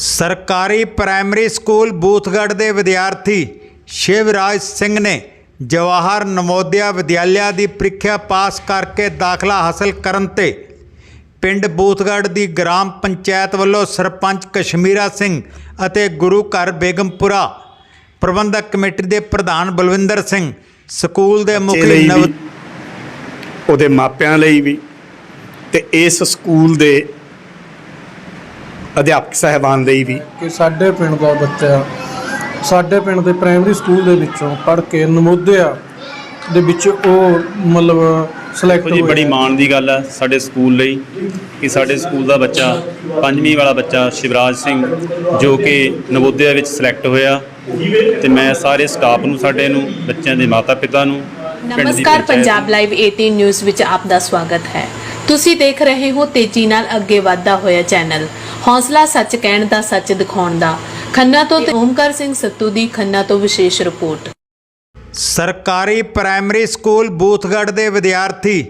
ਸਰਕਾਰੀ primary school Boothgarh ਦੇ ਵਿਦਿਆਰਥੀ ਸ਼ਿਵਰਾਜ ਸਿੰਘ ਨੇ ਜਵਾਹਰ ਨਵੋਦਿਆ ਵਿਦਿਆਲਿਆ ਦੀ ਪ੍ਰੀਖਿਆ ਪਾਸ ਕਰਕੇ ਦਾਖਲਾ ਹਾਸਲ ਕਰਨ ਤੇ ਪਿੰਡ ਬੂਥਗੜ੍ਹ ਦੀ ਗ੍ਰਾਮ ਪੰਚਾਇਤ ਵੱਲੋਂ ਸਰਪੰਚ ਕਸ਼ਮੀਰਾ ਸਿੰਘ ਅਤੇ ਗੁਰੂ ਘਰ ਬੇਗਮਪੁਰਾ ਪ੍ਰਬੰਧਕ ਕਮੇਟੀ ਦੇ ਪ੍ਰਧਾਨ ਬਲਵਿੰਦਰ ਸਿੰਘ ਸਕੂਲ ਦੇ ਮੁਖੀ ਨਵ ਉਹਦੇ ਮਾਪਿਆਂ ਲਈ ਵੀ ਤੇ ਇਸ ਸਕੂਲ ਦੇ ਅਧਿਆਪਕ ਸਹਿਬਾਨ ਲਈ ਵੀ। ਕਿ ਸਾਡੇ ਪਿੰਡ ਦਾ ਬੱਚਾ ਸਾਡੇ ਪਿੰਡ ਦੇ ਪ੍ਰਾਇਮਰੀ ਸਕੂਲ ਦੇ ਵਿੱਚੋਂ ਪੜ੍ਹ ਕੇ ਨਮੋਦਿਆ ਦੇ ਵਿੱਚ ਉਹ ਮਤਲਬ ਸਿਲੈਕਟ ਜੀ ਬੜੀ ਮਾਣ ਦੀ ਗੱਲ ਹੈ ਸਾਡੇ ਸਕੂਲ ਲਈ ਕਿ ਸਾਡੇ ਸਕੂਲ ਦਾ ਬੱਚਾ ਪੰਜਵੀਂ ਵਾਲਾ ਬੱਚਾ ਸ਼ਿਵਰਾਜ ਸਿੰਘ ਜੋ ਕਿ ਨਵੋਦਿਆ ਵਿੱਚ ਸਿਲੈਕਟ ਹੋਇਆ। ਤੇ ਮੈਂ ਸਾਰੇ ਸਟਾਫ ਨੂੰ ਸਾਡੇ ਨੂੰ ਬੱਚਿਆਂ ਦੇ ਮਾਤਾ-ਪਿਤਾ ਨੂੰ ਪਿੰਡ ਦੀ ਨਮਸਕਾਰ ਪੰਚਾਇਤ ਪੰਜਾਬ ਲਾਈਵ 18 ਨਿਊਜ਼ ਵਿੱਚ ਆਪ ਦਾ ਸਵਾਗਤ ਹੈ। ਤੁਸੀਂ ਦੇਖ ਰਹੇ ਹੋ ਤੇਜ਼ੀ ਨਾਲ ਅੱਗੇ ਵਧਦਾ ਹੋਇਆ ਚੈਨਲ। ਹੌਸਲਾ ਸੱਚ ਕਹਿਣ ਦਾ ਸੱਚ ਦਿਖਾਉਣ ਦਾ। ਖੰਨਾ ਤੋਂ ਤੇ ਓਮਕਾਰ ਸਿੰਘ ਸੱਤੂ ਦੀ ਖੰਨਾ ਤੋਂ ਵਿਸ਼ੇਸ਼ ਰਿਪੋਰਟ। ਸਰਕਾਰੀ ਪ੍ਰਾਇਮਰੀ ਸਕੂਲ ਬੂਥਗੜ੍ਹ ਦੇ ਵਿਦਿਆਰਥੀ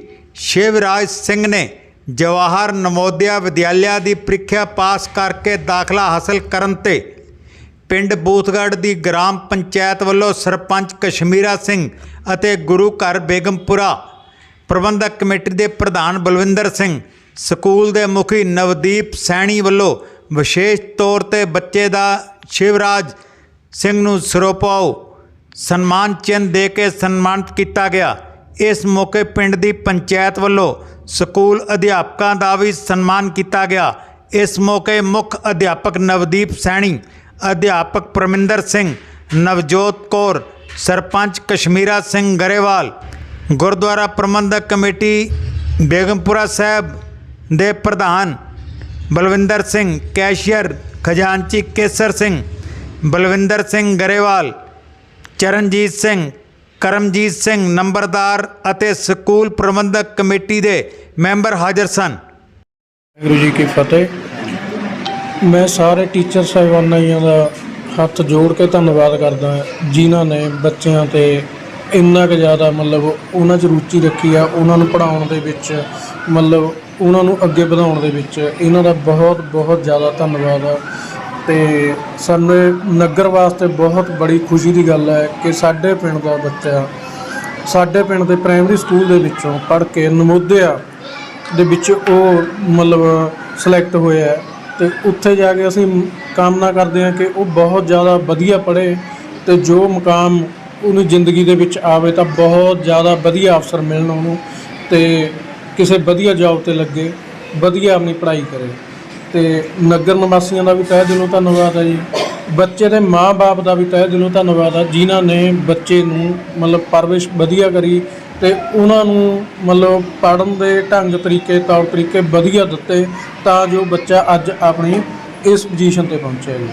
ਸ਼ਿਵਰਾਜ ਸਿੰਘ ਨੇ ਜਵਾਹਰ ਨਵੋਦਿਆ ਵਿਦਿਆਲਿਆ ਦੀ ਪ੍ਰੀਖਿਆ ਪਾਸ ਕਰਕੇ ਦਾਖਲਾ ਹਾਸਲ ਕਰਨ ਤੇ ਪਿੰਡ ਬੂਥਗੜ੍ਹ ਦੀ ਗ੍ਰਾਮ ਪੰਚਾਇਤ ਵੱਲੋਂ ਸਰਪੰਚ ਕਸ਼ਮੀਰਾ ਸਿੰਘ ਅਤੇ ਗੁਰੂ ਘਰ ਬੇਗਮਪੁਰਾ ਪ੍ਰਬੰਧਕ ਕਮੇਟੀ ਦੇ ਪ੍ਰਧਾਨ ਬਲਵਿੰਦਰ ਸਿੰਘ, ਸਕੂਲ ਦੇ ਮੁਖੀ ਨਵਦੀਪ ਸੈਣੀ ਵੱਲੋਂ ਵਿਸ਼ੇਸ਼ ਤੌਰ ਤੇ ਬੱਚੇ ਦਾ ਸ਼ਿਵਰਾਜ ਸਿੰਘ ਨੂੰ ਸਰੋਪਾਓ ਸਨਮਾਨ ਚਿੰਨ੍ਹ ਦੇ ਕੇ ਸਨਮਾਨਿਤ ਕੀਤਾ ਗਿਆ। ਇਸ ਮੌਕੇ ਪਿੰਡ ਦੀ ਪੰਚਾਇਤ ਵੱਲੋਂ ਸਕੂਲ ਅਧਿਆਪਕਾਂ ਦਾ ਵੀ ਸਨਮਾਨ ਕੀਤਾ ਗਿਆ। ਇਸ ਮੌਕੇ ਮੁੱਖ ਅਧਿਆਪਕ ਨਵਦੀਪ ਸੈਣੀ, ਅਧਿਆਪਕ ਪਰਮਿੰਦਰ ਸਿੰਘ, ਨਵਜੋਤ ਕੌਰ, ਸਰਪੰਚ ਕਸ਼ਮੀਰਾ ਸਿੰਘ ਗਰੇਵਾਲ ਗੁਰਦੁਆਰਾ ਪ੍ਰਬੰਧਕ ਕਮੇਟੀ ਬੇਗਮਪੁਰਾ ਸਾਹਿਬ ਦੇ ਪ੍ਰਧਾਨ ਬਲਵਿੰਦਰ ਸਿੰਘ ਕੈਸ਼ੀਅਰ, ਖਜ਼ਾਨਚੀ ਕੇਸਰ ਸਿੰਘ, ਬਲਵਿੰਦਰ ਸਿੰਘ ਗਰੇਵਾਲ, ਚਰਨਜੀਤ ਸਿੰਘ, ਕਰਮਜੀਤ ਸਿੰਘ ਨੰਬਰਦਾਰ ਅਤੇ ਸਕੂਲ ਪ੍ਰਬੰਧਕ ਕਮੇਟੀ ਦੇ ਮੈਂਬਰ ਹਾਜ਼ਰ ਸਨ। ਗੁਰੂ ਜੀ ਕੀ ਫਤਿਹ। ਮੈਂ ਸਾਰੇ ਟੀਚਰ ਸਾਹਿਬਾਨਾਂ ਦਾ ਹੱਥ ਜੋੜ ਕੇ ਧੰਨਵਾਦ ਕਰਦਾ ਜਿਨ੍ਹਾਂ ਨੇ ਬੱਚਿਆਂ ਤੇ ਇੰਨਾ ਕੁ ਜ਼ਿਆਦਾ ਮਤਲਬ ਉਹਨਾਂ 'ਚ ਰੁਚੀ ਰੱਖੀ ਆ, ਉਹਨਾਂ ਨੂੰ ਪੜ੍ਹਾਉਣ ਦੇ ਵਿੱਚ, ਮਤਲਬ ਉਹਨਾਂ ਨੂੰ ਅੱਗੇ ਵਧਾਉਣ ਦੇ ਵਿੱਚ, ਇਹਨਾਂ ਦਾ ਬਹੁਤ ਬਹੁਤ ਜ਼ਿਆਦਾ ਧੰਨਵਾਦ ਆ। ਤੇ ਸਾਨੂੰ ਨਗਰ ਵਾਸਤੇ ਬਹੁਤ ਬੜੀ ਖੁਸ਼ੀ ਦੀ ਗੱਲ ਹੈ ਕਿ ਸਾਡੇ ਪਿੰਡ ਦਾ ਬੱਚਾ, ਸਾਡੇ ਪਿੰਡ ਦੇ ਪ੍ਰਾਇਮਰੀ ਸਕੂਲ ਦੇ ਵਿੱਚੋਂ ਪੜ੍ਹ ਕੇ ਨਮੋਦਿਆ ਦੇ ਵਿੱਚ ਉਹ ਮਤਲਬ ਸਿਲੈਕਟ ਹੋਇਆ ਹੈ। ਤੇ ਉੱਥੇ ਜਾ ਕੇ ਅਸੀਂ ਕਾਮਨਾ ਕਰਦੇ ਹਾਂ ਕਿ ਉਹ ਬਹੁਤ ਜ਼ਿਆਦਾ ਵਧੀਆ ਪੜ੍ਹੇ ਤੇ ਜੋ ਮੁਕਾਮ ਉਹਨੂੰ ਜ਼ਿੰਦਗੀ ਦੇ ਵਿੱਚ ਆਵੇ ਤਾਂ ਬਹੁਤ ਜ਼ਿਆਦਾ ਵਧੀਆ ਅਫਸਰ ਮਿਲਣ ਉਹਨੂੰ ਤੇ ਕਿਸੇ ਵਧੀਆ ਜੌਬ ਤੇ ਲੱਗੇ, ਵਧੀਆ ਆਪਣੀ ਪੜ੍ਹਾਈ ਕਰੇ। ਤੇ ਨਗਰ ਨਿਵਾਸੀਆਂ ਦਾ ਵੀ ਤਹਿ ਦਿਲੋਂ ਧੰਨਵਾਦ ਹੈ ਜੀ। ਬੱਚੇ ਦੇ ਮਾਪੇ ਦਾ ਵੀ ਤਹਿ ਦਿਲੋਂ ਧੰਨਵਾਦ ਆ, ਜਿਨ੍ਹਾਂ ਨੇ ਬੱਚੇ ਨੂੰ ਮਤਲਬ ਪਰਵਰਿਸ਼ ਵਧੀਆ ਕਰੀ ਤੇ ਉਹਨਾਂ ਨੂੰ ਮਤਲਬ ਪੜਨ ਦੇ ਢੰਗ ਤਰੀਕੇ, ਤੌਰ ਤਰੀਕੇ ਵਧੀਆ ਦਿੱਤੇ ਤਾਂ ਜੋ ਬੱਚਾ ਅੱਜ ਆਪਣੀ ਇਸ ਪੋਜੀਸ਼ਨ ਤੇ ਪਹੁੰਚਿਆ ਜੀ।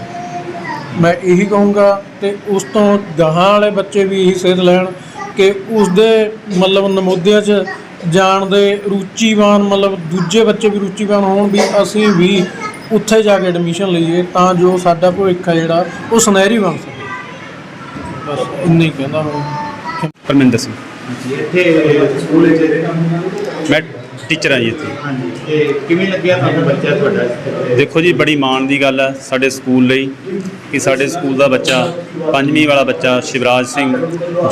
ਮੈਂ ਇਹੀ ਕਹੂੰਗਾ ਤੇ ਉਸ ਤੋਂ ਗਾਹਾਂ ਵਾਲੇ ਬੱਚੇ ਵੀ ਇਹੀ ਸੇਧ ਲੈਣ ਕਿ ਉਸ ਦੇ ਮਤਲਬ ਨਮੋਦਿਆਂ 'ਚ ਜਾਣ ਦੇ ਰੁਚੀਵਾਨ ਮਤਲਬ ਦੂਜੇ ਬੱਚੇ ਵੀ ਰੁਚੀਵਾਨ ਹੋਣ ਵੀ ਅਸੀਂ ਵੀ ਉੱਥੇ ਜਾ ਕੇ ਐਡਮਿਸ਼ਨ ਲਈਏ ਤਾਂ ਜੋ ਸਾਡਾ ਭਵਿੱਖ ਹੈ ਜਿਹੜਾ ਉਹ ਸੁਨਹਿਰੀ ਬਣ ਸਕੇ। ਬਸ ਇੰਨਾ ਹੀ ਕਹਿੰਦਾ ਮੈਂ। ਪਰਮਿੰਦਰ ਸਿੰਘ। ਇੱਥੇ ਸਕੂਲ ਵਿੱਚ ਮੈਂ ਟੀਚਰ ਹਾਂ ਜੀ ਇੱਥੇ। ਹਾਂਜੀ ਤੇ ਕਿਵੇਂ ਲੱਗਿਆ ਤੁਹਾਨੂੰ ਬੱਚਾ ਤੁਹਾਡਾ? ਦੇਖੋ ਜੀ ਬੜੀ ਮਾਣ ਦੀ ਗੱਲ ਹੈ ਸਾਡੇ ਸਕੂਲ ਲਈ ਕਿ ਸਾਡੇ ਸਕੂਲ ਦਾ ਬੱਚਾ ਪੰਜਵੀਂ ਵਾਲਾ ਬੱਚਾ ਸ਼ਿਵਰਾਜ ਸਿੰਘ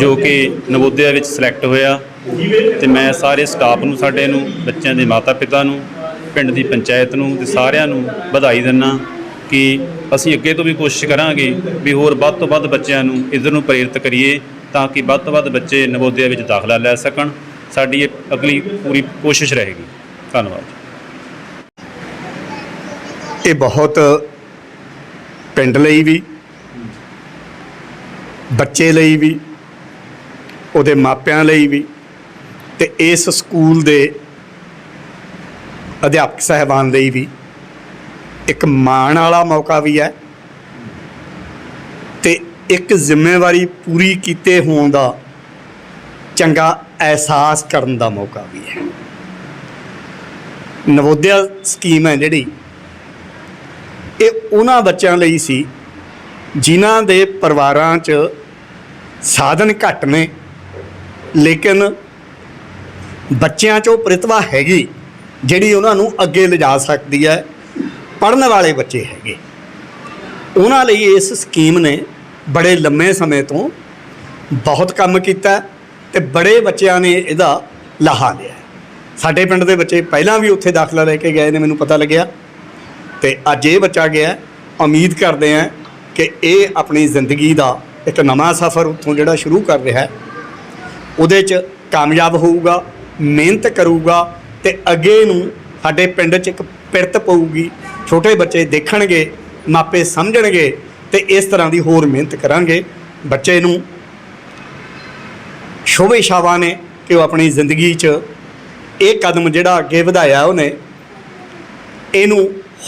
ਜੋ ਕਿ ਨਵੋਦਿਆ ਵਿੱਚ ਸਿਲੈਕਟ ਹੋਇਆ। ਤੇ ਮੈਂ ਸਾਰੇ ਸਟਾਫ ਨੂੰ ਸਾਡੇ ਨੂੰ ਬੱਚਿਆਂ ਦੇ ਮਾਤਾ-ਪਿਤਾ ਨੂੰ ਪਿੰਡ ਦੀ ਪੰਚਾਇਤ ਨੂੰ ਤੇ ਸਾਰਿਆਂ ਨੂੰ ਵਧਾਈ ਦਿੰਨਾ ਕਿ ਅਸੀਂ ਅੱਗੇ ਤੋਂ ਵੀ ਕੋਸ਼ਿਸ਼ ਕਰਾਂਗੇ ਵੀ ਹੋਰ ਵੱਧ ਤੋਂ ਵੱਧ ਬੱਚਿਆਂ ਨੂੰ ਇਧਰ ਨੂੰ ਪ੍ਰੇਰਿਤ ਕਰੀਏ ਤਾਂ ਕਿ ਵੱਧ ਤੋਂ ਵੱਧ ਬੱਚੇ ਨਵੋਦਿਆ ਵਿੱਚ ਦਾਖਲਾ ਲੈ ਸਕਣ। ਸਾਡੀ ਇਹ ਅਗਲੀ ਪੂਰੀ ਕੋਸ਼ਿਸ਼ ਰਹੇਗੀ। ਧੰਨਵਾਦ। ਇਹ ਬਹੁਤ ਪਿੰਡ ਲਈ ਵੀ, ਬੱਚੇ ਲਈ ਵੀ, ਉਹਦੇ ਮਾਪਿਆਂ ਲਈ ਵੀ ਤੇ ਇਸ ਸਕੂਲ ਦੇ ਅਧਿਆਪਕ ਸਹਿਬਾਨ ਲਈ ਵੀ ਇੱਕ ਮਾਣ ਵਾਲਾ ਮੌਕਾ ਵੀ ਹੈ ਤੇ ਇੱਕ ਜ਼ਿੰਮੇਵਾਰੀ ਪੂਰੀ ਕੀਤੇ ਹੋਣ ਦਾ ਚੰਗਾ ਅਹਿਸਾਸ ਕਰਨ ਦਾ ਮੌਕਾ ਵੀ ਹੈ। ਨਵੋਦਿਆ ਸਕੀਮ ਹੈ ਜਿਹੜੀ, ਇਹ ਉਹਨਾਂ ਬੱਚਿਆਂ ਲਈ ਸੀ ਜਿਨ੍ਹਾਂ ਦੇ ਪਰਿਵਾਰਾਂ 'ਚ ਸਾਧਨ ਘੱਟ ਨੇ, ਲੇਕਿਨ ਬੱਚਿਆਂ 'ਚੋਂ ਪ੍ਰਤਿਭਾ ਹੈਗੀ ਜਿਹੜੀ ਉਹਨਾਂ ਨੂੰ ਅੱਗੇ ਲਿਜਾ ਸਕਦੀ ਹੈ ਪੜਨ ਵਾਲੇ ਬੱਚੇ ਹੈਗੇ। ਉਹਨਾਂ ਲਈ ਇਸ ਸਕੀਮ ਨੇ ਬੜੇ ਲੰਮੇ ਸਮੇਂ ਤੋਂ ਬਹੁਤ ਕੰਮ ਕੀਤਾ। ਤੇ ਬੜੇ ਬੱਚਿਆਂ ਨੇ ਇਹਦਾ ਲਾਹਾ ਲਿਆ। ਸਾਡੇ ਪਿੰਡ ਦੇ ਬੱਚੇ ਪਹਿਲਾਂ ਵੀ ਉੱਥੇ ਦਾਖਲਾ ਲੈ ਕੇ ਗਏ ਨੇ, ਮੈਨੂੰ ਪਤਾ ਲੱਗਿਆ। ਤੇ ਅੱਜ ਇਹ ਬੱਚਾ ਗਿਆ, ਉਮੀਦ ਕਰਦੇ ਹਾਂ ਕਿ ਇਹ ਆਪਣੀ ਜ਼ਿੰਦਗੀ ਦਾ ਇੱਕ ਨਵਾਂ ਸਫ਼ਰ ਉੱਥੋਂ ਜਿਹੜਾ ਸ਼ੁਰੂ ਕਰ ਰਿਹਾ ਹੈ, ਉਹਦੇ 'ਚ ਕਾਮਯਾਬ ਹੋਊਗਾ, ਮਿਹਨਤ ਕਰੂਗਾ ਤੇ ਅੱਗੇ ਨੂੰ ਸਾਡੇ ਪਿੰਡ 'ਚ ਇੱਕ ਪਿਰਤ ਪਊਗੀ। ਛੋਟੇ ਬੱਚੇ ਦੇਖਣਗੇ, ਮਾਪੇ ਸਮਝਣਗੇ ਤੇ ਇਸ ਤਰ੍ਹਾਂ ਦੀ ਹੋਰ ਮਿਹਨਤ ਕਰਾਂਗੇ। ਬੱਚੇ ਨੂੰ ਸ਼ੋਭੇ ਸ਼ਾਵਾ ਨੇ ਕਿ ਉਹ ਆਪਣੀ ਜ਼ਿੰਦਗੀ 'ਚ ਇਹ ਕਦਮ ਜਿਹੜਾ ਅੱਗੇ ਵਧਾਇਆ ਉਹਨੇ, ਇਹਨੂੰ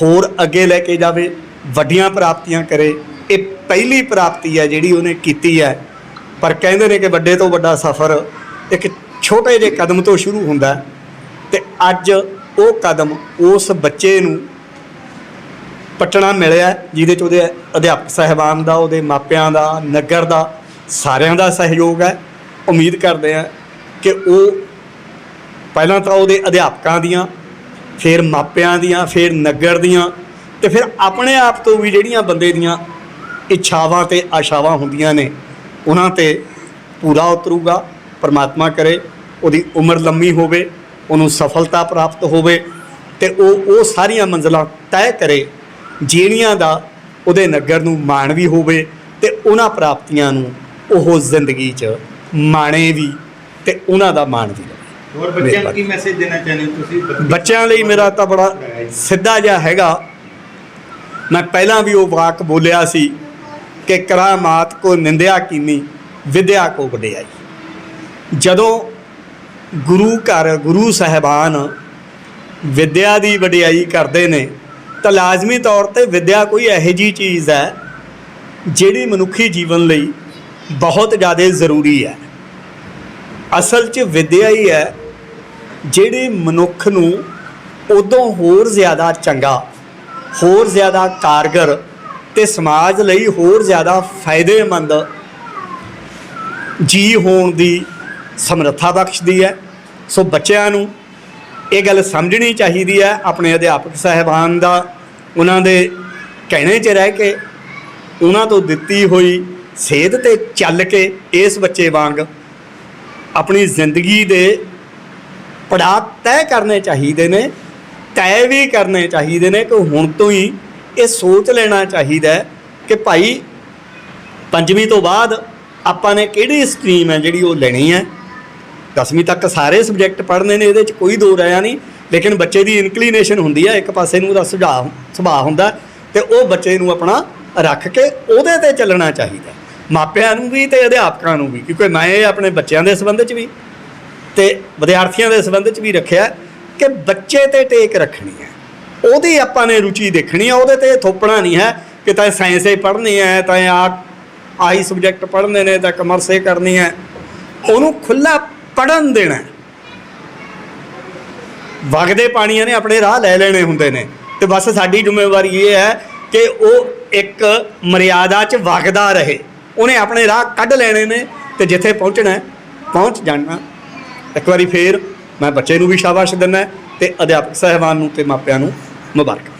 ਹੋਰ ਅੱਗੇ ਲੈ ਕੇ ਜਾਵੇ, ਵੱਡੀਆਂ ਪ੍ਰਾਪਤੀਆਂ ਕਰੇ। ਇਹ ਪਹਿਲੀ ਪ੍ਰਾਪਤੀ ਹੈ ਜਿਹੜੀ ਉਹਨੇ ਕੀਤੀ ਹੈ। ਪਰ ਕਹਿੰਦੇ ਨੇ ਕਿ ਵੱਡੇ ਤੋਂ ਵੱਡਾ ਸਫ਼ਰ ਇੱਕ ਛੋਟੇ ਜਿਹੇ ਕਦਮ ਤੋਂ ਸ਼ੁਰੂ ਹੁੰਦਾ ਹੈ ਤੇ ਅੱਜ ਉਹ ਕਦਮ ਉਸ ਬੱਚੇ ਨੂੰ ਪਟਣਾ ਮਿਲਿਆ ਜਿਹਦੇ ਚ ਉਹਦੇ ਅਧਿਆਪਕ ਸਹਿਬਾਨ ਦਾ, ਉਹਦੇ ਮਾਪਿਆਂ ਦਾ, ਨਗਰ ਦਾ ਸਾਰਿਆਂ ਦਾ ਸਹਿਯੋਗ ਹੈ। ਉਮੀਦ ਕਰਦੇ ਹਾਂ ਕਿ ਉਹ ਪਹਿਲਾਂ ਤਾਂ ਉਹਦੇ ਅਧਿਆਪਕਾਂ ਦੀਆਂ, ਫਿਰ ਮਾਪਿਆਂ ਦੀਆਂ, ਫਿਰ ਨਗਰ ਦੀਆਂ ਤੇ ਫਿਰ ਆਪਣੇ ਆਪ ਤੋਂ ਵੀ ਜਿਹੜੀਆਂ ਬੰਦੇ ਦੀਆਂ ਇੱਛਾਵਾਂ ਤੇ ਆਸ਼ਾਵਾਂ ਹੁੰਦੀਆਂ ਨੇ, ਉਹਨਾਂ ਤੇ ਪੂਰਾ ਉਤਰੂਗਾ, ਪਰਮਾਤਮਾ ਕਰੇ, ਉਹਦੀ ਉਮਰ ਲੰਮੀ ਹੋਵੇ, ਉਹਨੂੰ ਸਫਲਤਾ ਪ੍ਰਾਪਤ ਹੋਵੇ ਤੇ ਉਹ ਉਹ ਸਾਰੀਆਂ ਮੰਜ਼ਲਾਂ ਤੈਅ ਕਰੇ, ਜਿਹੜੀਆਂ ਦਾ ਉਹਦੇ ਨਗਰ ਨੂੰ ਮਾਣ ਵੀ ਹੋਵੇ ਤੇ ਉਹਨਾਂ ਪ੍ਰਾਪਤੀਆਂ ਨੂੰ ਉਹ ਜ਼ਿੰਦਗੀ 'ਚ ਮਾਣੇ ਵੀ ਤੇ ਉਹਨਾਂ ਦਾ ਮਾਣ ਵੀ ਲਵੇ ਹੋਰ ਬੱਚਿਆਂ ਨੂੰ ਕੀ ਮੈਸੇਜ ਦੇਣਾ ਚਾਹੁੰਦੇ ਹੋ ਤੁਸੀਂ? ਬੱਚਿਆਂ ਲਈ ਮੇਰਾ ਤਾਂ ਬੜਾ ਸਿੱਧਾ ਜਿਹਾ ਹੈਗਾ। ਮੈਂ ਪਹਿਲਾਂ ਵੀ ਉਹ ਵਾਕ ਬੋਲਿਆ ਸੀ ਕਿ ਕਰਾਮਾਤ ਕੋ ਨਿੰਦਿਆ ਕੀਨੀ ਵਿਦਿਆ ਕੋ ਵਡਿਆਈ। ਜਦੋਂ ਗੁਰੂ ਘਰ ਗੁਰੂ ਸਾਹਿਬਾਨ ਵਿਦਿਆ ਦੀ ਵਡਿਆਈ ਕਰਦੇ ਨੇ ਤਾਂ ਲਾਜ਼ਮੀ ਤੌਰ ਤੇ ਵਿਦਿਆ ਕੋਈ ਇਹੋ ਜੀ ਚੀਜ਼ ਹੈ ਜਿਹੜੀ ਮਨੁੱਖੀ ਜੀਵਨ ਲਈ ਬਹੁਤ ਜ਼ਿਆਦਾ ਜ਼ਰੂਰੀ ਹੈ। ਅਸਲ 'ਚ ਵਿਦਿਆ ਹੀ ਹੈ, ਜਿਹੜੀ ਮਨੁੱਖ ਨੂੰ ਉਦੋਂ ਹੋਰ ਜ਼ਿਆਦਾ ਚੰਗਾ, ਹੋਰ ਜ਼ਿਆਦਾ ਕਾਰਗਰ ਤੇ ਸਮਾਜ ਲਈ ਹੋਰ ਜ਼ਿਆਦਾ ਫਾਇਦੇਮੰਦ ਜੀ ਹੋਣ ਦੀ ਸਮਰੱਥਾ ਬਖਸ਼ਦੀ ਹੈ। ਸੋ ਬੱਚਿਆਂ ਨੂੰ ਇਹ ਗੱਲ ਸਮਝਣੀ ਚਾਹੀਦੀ ਹੈ, ਆਪਣੇ ਅਧਿਆਪਕ ਸਾਹਿਬਾਨ ਦਾ, ਉਹਨਾਂ ਦੇ ਕਹਿਣੇ 'ਚ ਰਹਿ ਕੇ, ਉਹਨਾਂ ਤੋਂ ਦਿੱਤੀ ਹੋਈ ਸੇਧ ਤੇ ਚੱਲ ਕੇ ਇਸ ਬੱਚੇ ਵਾਂਗ ਆਪਣੀ ਜ਼ਿੰਦਗੀ ਦੇ ਪੜਾਅ ਤੈਅ ਕਰਨੇ ਚਾਹੀਦੇ ਨੇ, ਤੈਅ ਵੀ ਕਰਨੇ ਚਾਹੀਦੇ ਨੇ ਕਿ ਹੁਣ ਤੋਂ ਹੀ ਇਹ ਸੋਚ ਲੈਣਾ ਚਾਹੀਦਾ ਕਿ ਭਾਈ ਪੰਜਵੀਂ ਤੋਂ ਬਾਅਦ ਆਪਾਂ ਨੇ ਕਿਹੜੀ ਸਟਰੀਮ ਹੈ ਜਿਹੜੀ ਉਹ ਲੈਣੀ ਹੈ। ਦਸਵੀਂ ਤੱਕ ਸਾਰੇ ਸਬਜੈਕਟ ਪੜ੍ਹਨੇ ਨੇ, ਇਹਦੇ 'ਚ ਕੋਈ ਦੋ ਰਾਇਆ ਨਹੀਂ, ਲੇਕਿਨ ਬੱਚੇ ਦੀ ਇਨਕਲੀਨੇਸ਼ਨ ਹੁੰਦੀ ਹੈ, ਇੱਕ ਪਾਸੇ ਨੂੰ ਉਹਦਾ ਸੁਝਾਅ ਸੁਭਾਅ ਹੁੰਦਾ ਤੇ ਉਹ ਬੱਚੇ ਨੂੰ ਆਪਣਾ ਰੱਖ ਕੇ ਉਹਦੇ ਤੇ ਚੱਲਣਾ ਚਾਹੀਦਾ ਮਾਪਿਆਂ ਨੂੰ ਵੀ ਤੇ ਅਧਿਆਪਕਾਂ ਨੂੰ ਵੀ, ਕਿਉਂਕਿ ਮੈਂ ਇਹ ਆਪਣੇ ਬੱਚਿਆਂ ਦੇ ਸੰਬੰਧ 'ਚ ਵੀ ਤੇ ਵਿਦਿਆਰਥੀਆਂ ਦੇ ਸੰਬੰਧ 'ਚ ਵੀ ਰੱਖਿਆ ਕਿ ਬੱਚੇ ਤੇ ਟੇਕ ਰੱਖਣੀ ਹੈ। ਉਹਦੀ ਆਪਾਂ ਨੇ ਰੁਚੀ ਦੇਖਣੀ ਹੈ ਉਹਦੇ ਤੇ ਥੋਪਣਾ ਨਹੀਂ ਹੈ ਕਿ ਤਾਂ ਸਾਇੰਸ ਹੀ ਪੜ੍ਹਨੀ ਹੈ, ਤਾਂ ਆ ਆਈ ਸਬਜੈਕਟ ਪੜ੍ਹਨੇ ਨੇ, ਤਾਂ ਕਮਰਸ ਹੀ ਕਰਨੀ ਹੈ। ਉਹਨੂੰ ਖੁੱਲਾ ਪੜਨ ਦੇਣਾ ਵਗਦੇ ਪਾਣੀਆਂ ਨੇ ਆਪਣੇ ਰਾਹ ਲੈ ਲੈਣੇ ਹੁੰਦੇ ਨੇ। ਤੇ ਬਸ ਸਾਡੀ ਜ਼ਿੰਮੇਵਾਰੀ ਇਹ ਹੈ ਕਿ ਉਹ ਇੱਕ ਮਰਿਆਦਾ 'ਚ ਵਗਦਾ ਰਹੇ। ਉਹਨੇ ਆਪਣੇ ਰਾਹ ਕੱਢ ਲੈਣੇ ਨੇ ਤੇ ਜਿੱਥੇ ਪਹੁੰਚਣਾ ਹੈ, ਪਹੁੰਚ ਜਾਣਾ। ਇੱਕ ਵਾਰੀ ਫੇਰ ਮੈਂ ਬੱਚੇ ਨੂੰ ਵੀ ਸ਼ਾਬਾਸ਼ ਦਿੰਦਾ ਤੇ ਅਧਿਆਪਕ ਸਹਿਬਾਨ ਨੂੰ ਤੇ ਮਾਪਿਆਂ ਨੂੰ ਮੁਬਾਰਕ।